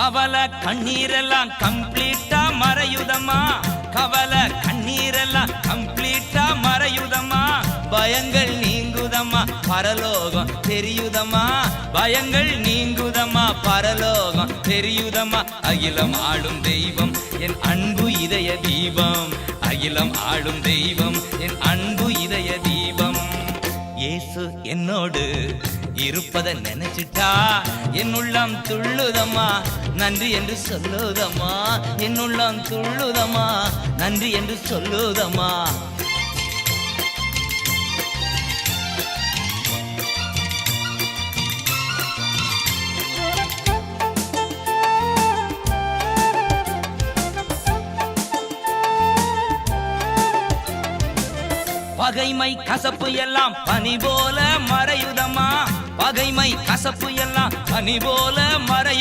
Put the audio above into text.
கவலை கண்ணீரெல்லாம் கம்ப்ளீட்டா மறையுதமா கவலை கண்ணீரெல்லாம் கம்ப்ளீட்டா மறையுதமா பயங்கள் நீங்குதம்மா பரலோகம் தெரியுதம்மா. பயங்கள் நீங்குதம்மா பரலோகம் தெரியுதம்மா. அகிலம் ஆளும் தெய்வம் என் அன்பு இதய தீபம். அகிலம் ஆளும் தெய்வம் என் அன்பு இதய தீபம். இயேசு என்னோடு இருப்பதை நினைச்சிட்டா? என் உள்ளம் துள்ளுதம்மா. நன்றி என்று சொல்லுதம்மா. என் உள்ளம் துள்ளுதம்மா. நன்றி என்று சொல்லுதம்மா. பகைமை கசப்பு எல்லாம் பனி போல மறையுதம்மா. பகைமை கசப்பு எல்லாம் பனி போல மறையுதம்மா